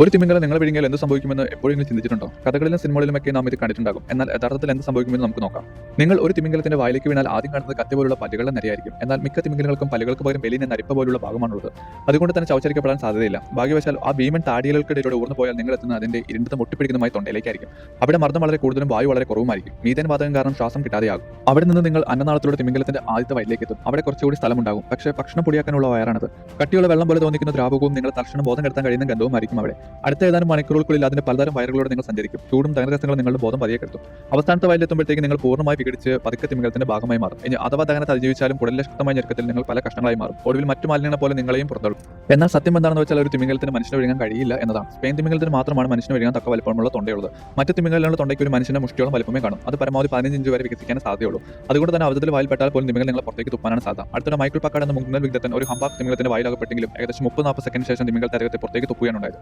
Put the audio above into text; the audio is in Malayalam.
ഒരു തിമിംഗലം നിങ്ങൾ വിഴുങ്ങിയാൽ എന്ത് സംഭവിക്കുമെന്ന് എപ്പോഴെങ്കിലും ചിന്തിച്ചിട്ടുണ്ടോ? കഥകളിലും സിനിമകളിലുമൊക്കെ നാം ഇത് കണ്ടിട്ടുണ്ടാകും. എന്നാൽ യഥാർത്ഥത്തിൽ എന്ത് സംഭവിക്കുമെന്ന് നമുക്ക് നോക്കാം. നിങ്ങൾ ഒരു തിമിംഗലത്തിന്റെ വായിലേക്ക് വീണാൽ ആദ്യം കാണുന്നത് കത്തി പോലുള്ള പല്ലുകളുടെ നിരയായിരിക്കും. എന്നാൽ മിക്ക തിമിംഗലങ്ങൾക്കും പല്ലുകൾക്ക് പകരം വലിയ നരിപ്പ പോലുള്ള ഭാഗമാണുള്ളത്. അതുകൊണ്ട് തന്നെ ചവച്ചരിക്കപ്പെടാൻ സാധ്യതയില്ല. ഭാഗ്യവശാൽ ആ ഭീമൻ താടിയലുകൾക്കിടയിലൂടെ ഊർന്നു പോയാൽ നിങ്ങൾ എത്തുന്ന അതിന്റെ ഇരുണ്ടത് മുട്ടിപ്പിടിക്കുന്നതുമായി തൊണ്ടയിലേക്കായിരിക്കും. അവിടെ മർദ്ദം വളരെ കൂടുതലും വായു വളരെ കുറവുമായിരിക്കും. മീതൻ വാതകം കാരണം ശ്വാസം കിട്ടാതെയാകും. അവിടെ നിന്ന് നിങ്ങൾ അന്നനാളത്തിലൂടെ തിമിംഗലത്തിന്റെ ആദ്യത്തെ വയലിലേക്ക് എത്തും അവിടെ കുറച്ചുകൂടി സ്ഥലമുണ്ടാകും. പക്ഷേ ഭക്ഷണം പൊടിയാക്കാനുള്ള വയറാണത്. കട്ടിയുള്ള വെള്ളം പോലെ തോന്നിക്കുന്ന ദ്രാവകവും നിങ്ങൾ തൽക്ഷണം ബോധം കെടുത്താൻ കഴിയുന്ന ഗന്ധവുമായിരിക്കും അവിടെ. അടുത്ത ഏതാനും മണിക്കൂറുകൾക്കുള്ളിൽ അതിന്റെ പലതരം വയറുകളോട് നിങ്ങൾ സഞ്ചരിക്കും. ചൂടും ദഹനരസങ്ങളും നിങ്ങളുടെ ബോധം പതിയെ കെടുത്തും അവസാനത്തെ വയലിലെത്തുമ്പോഴത്തേക്ക് നിങ്ങൾ പൂർണമായി വിഘടിച്ച് പതുക്കെ തിമിംഗലത്തിന്റെ ഭാഗമായി മാറും. ഇനി അഥവാ ദഹനത്തെ അതിജീവിച്ചാലും കുടലിലെ ശക്തമായ ഞെരുക്കത്തിൽ നിങ്ങൾ പല കഷ്ണങ്ങളായി മാറും. ഒടുവിൽ മറ്റു മാലിന്യങ്ങളെ പോലെ നിങ്ങളെയും പുറത്തുള്ളൂ എന്നാൽ സത്യം എന്താണെന്ന് വെച്ചാൽ ഒരു തിമിംഗലത്തിന് മനുഷ്യനെ വിഴുങ്ങാൻ കഴിയില്ല എന്നതാണ്. സ്പെയിൻ തിമിംഗലത്തിന് മാത്രമാണ് മനുഷ്യനെ വിഴുങ്ങാൻ തക്ക വലിപ്പമുള്ള തൊണ്ടയുള്ളത്. മറ്റു തിമിംഗലങ്ങളുടെ തൊണ്ടയ്ക്ക് ഒരു മനുഷ്യന്റെ മുഷ്ടിയോളം വലിപ്പമേ കാണും. അത് പരമാവധി പതിനഞ്ച് ഇഞ്ച് വരെ വികസിക്കാൻ സാധ്യതയുള്ളൂ. അതുകൊണ്ട് തന്നെ അവധത്തിൽ വായിൽപ്പെട്ടാൽ പോലും തിമിംഗലം നിങ്ങളെ പുറത്തേക്ക് തുപ്പാനാണ് സാധ്യത. അടുത്ത മൈക്രോ പക്കാട് എന്ന മുങ്ങൽ വിദഗ്ധൻ ഒരു ഹംബാക് തിമിംഗലത്തിന്റെ വായിലാകപ്പെട്ടെങ്കിലും ഏകദേശം മുപ്പത് നാൽപ്പത് സെക്കൻഡ് ശേഷം തിമിംഗൽ തരകത്തെ പുറത്തേക്ക് തുപ്പുകയാണ് ഉണ്ടായത്.